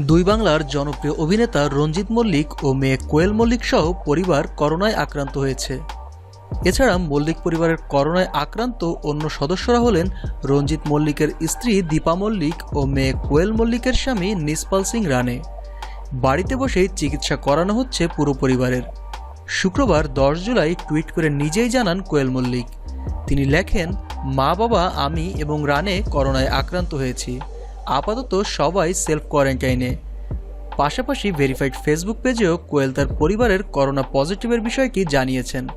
দুই বাংলার জনপ্রিয় অভিনেতা রঞ্জিত মল্লিক ও মেয়ে কোয়েল মল্লিক সহ পরিবার করোনায় আক্রান্ত হয়েছে। এছাড়া মল্লিক পরিবারের করোনায় আক্রান্ত অন্য সদস্যরা হলেন রঞ্জিত মল্লিকের স্ত্রী দীপা মল্লিক ও মেয়ে কোয়েল মল্লিকের স্বামী নিসপাল সিং রানে। বাড়িতে বসেই চিকিৎসা করানো হচ্ছে পুরো পরিবারের। শুক্রবার দশ জুলাই টুইট করে নিজেই জানান কোয়েল মল্লিক। তিনি লেখেন মা বাবা আমি এবং রানে করোনায় আক্রান্ত হয়েছি। আপাতত সবাই সেলফ কোয়ারেন্টাইনে পাশাপাশি ভেরিফাইড ফেসবুক পেজেও কোয়েল তার পরিবারের করোনা পজিটিভের বিষয়টি জানিয়েছেন।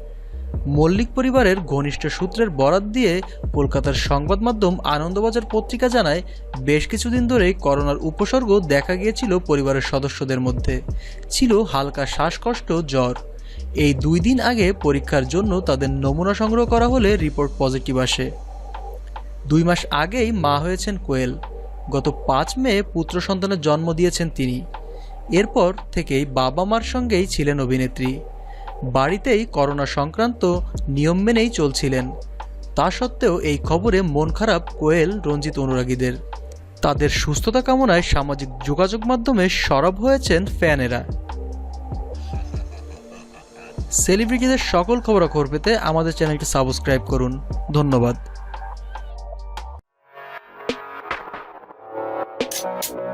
মল্লিক পরিবারের ঘনিষ্ঠ সূত্রের বরাত দিয়ে কলকাতার সংবাদ মাধ্যম আনন্দবাজার পত্রিকা জানায়, বেশ কিছুদিন ধরেই করোনার উপসর্গ দেখা গিয়েছিল পরিবারের সদস্যদের মধ্যে। ছিল হালকা শ্বাসকষ্ট, জ্বর। এই দুই দিন আগে পরীক্ষার জন্য তাদের নমুনা সংগ্রহ করা হলে রিপোর্ট পজিটিভ আসে। দুই মাস আগেই মা হয়েছেন কোয়েল। গত পাঁচ মে পুত্র সন্তানের জন্ম দিয়েছেন তিনি। এরপর থেকেই বাবা মার সঙ্গেই ছিলেন অভিনেত্রী। বাড়িতেই করোনা সংক্রান্ত নিয়ম মেনেই চলছিলেন। তা সত্ত্বেও এই খবরে মন খারাপ কোয়েল, রঞ্জিত অনুরাগীদের। তাদের সুস্থতা কামনায় সামাজিক যোগাযোগ মাধ্যমে সরব হয়েছেন ফ্যানেরা। সেলিব্রিটিদের সকল খবরাখবর পেতে আমাদের চ্যানেলটি সাবস্ক্রাইব করুন। ধন্যবাদ। you.